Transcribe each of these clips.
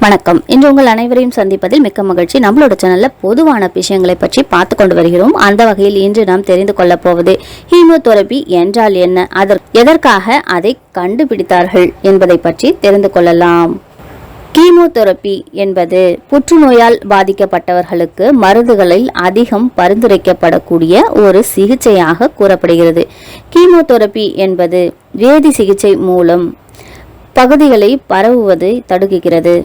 வணக்கம். இன்று உங்கள் அனைவரையும் சந்திப்பதில் மிக்க மகிழ்ச்சி. நம்மளோட சேனல்ல பொதுவான விஷயங்களை பற்றி பார்த்து கொண்டு வருகிறோம். அந்த வகையில் இன்று நாம் தெரிந்து கொள்ளப் போவது ஹீமோதெரபி என்றால் என்ன? அதற்கு எதற்காக அதை கண்டுபிடித்தார்கள் என்பதை பற்றி தெரிந்து கொள்ளலாம். கீமோதெரபி என்பது புற்றுநோயால் பாதிக்கப்பட்டவர்களுக்கு மருந்துகளில் அதிகம் பரிந்துரைக்கப்படக்கூடிய ஒரு சிகிச்சையாக கூறப்படுகிறது. கீமோதெரபி என்பது வேதி சிகிச்சை மூலம் பகுதிகளை பரவுவதை தடுக்குகிறது.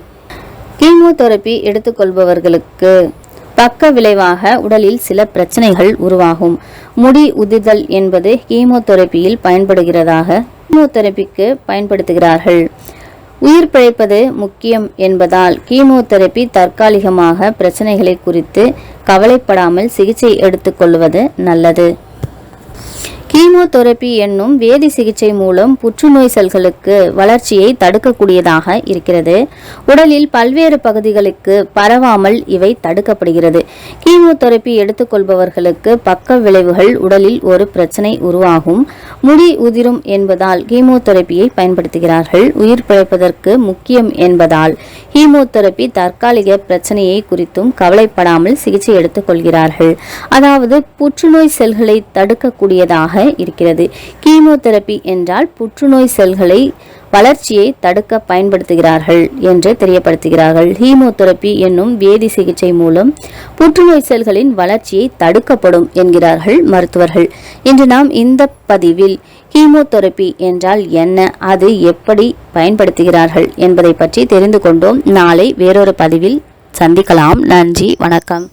கீமோதெரபி எடுத்துக்கொள்பவர்களுக்கு பக்க விளைவாக உடலில் சில பிரச்சனைகள் உருவாகும். முடி உதிர்தல் என்பது கீமோதெரபியில் பயன்படுகிறதாக கீமோதெரபிக்கு பயன்படுத்துகிறார்கள். உயிர் பிழைப்பது முக்கியம் என்பதால் கீமோதெரபி தற்காலிகமாக பிரச்சனைகளை குறித்து கவலைப்படாமல் சிகிச்சை எடுத்துக்கொள்வது நல்லது. கீமோதெரபி என்னும் வேதி சிகிச்சை மூலம் புற்றுநோய் செல்களுக்கு வளர்ச்சியை தடுக்கக்கூடியதாக இருக்கிறது. உடலில் பல்வேறு பகுதிகளுக்கு பரவாமல் இவை தடுக்கப்படுகிறது. கீமோதெரபி எடுத்துக்கொள்பவர்களுக்கு பக்க விளைவுகள் உடலில் ஒரு பிரச்சனை உருவாகும். முடி உதிரும் என்பதால் கீமோதெரபியை பயன்படுத்துகிறார்கள். உயிர் பிழைப்பதற்கு முக்கியம் என்பதால் ஹீமோதெரப்பி தற்காலிக பிரச்சனையை குறித்தும் கவலைப்படாமல் சிகிச்சை எடுத்துக்கொள்கிறார்கள் அதாவது புற்றுநோய் செல்களை தடுக்கக்கூடியதாக இருக்கிறது. கீமோதெரபி என்றால் புற்றுநோய் செல்களை வளர்ச்சியை தடுக்க பயன்படுத்துகிறார்கள் என்று தெரியப்படுத்துகிறார்கள். ஹீமோதெரபி என்னும் வேதி சிகிச்சை மூலம் புற்றுநோய் செல்களின் வளர்ச்சியை தடுக்கப்படும் என்கிறார்கள் மருத்துவர்கள். இன்று நாம் இந்த பதிவில் ஹீமோதெரபி என்றால் என்ன அது எப்படி பயன்படுத்துகிறார்கள் என்பதை பற்றி தெரிந்து கொண்டோம். நாளை வேறொரு பதிவில் சந்திக்கலாம். நன்றி வணக்கம்.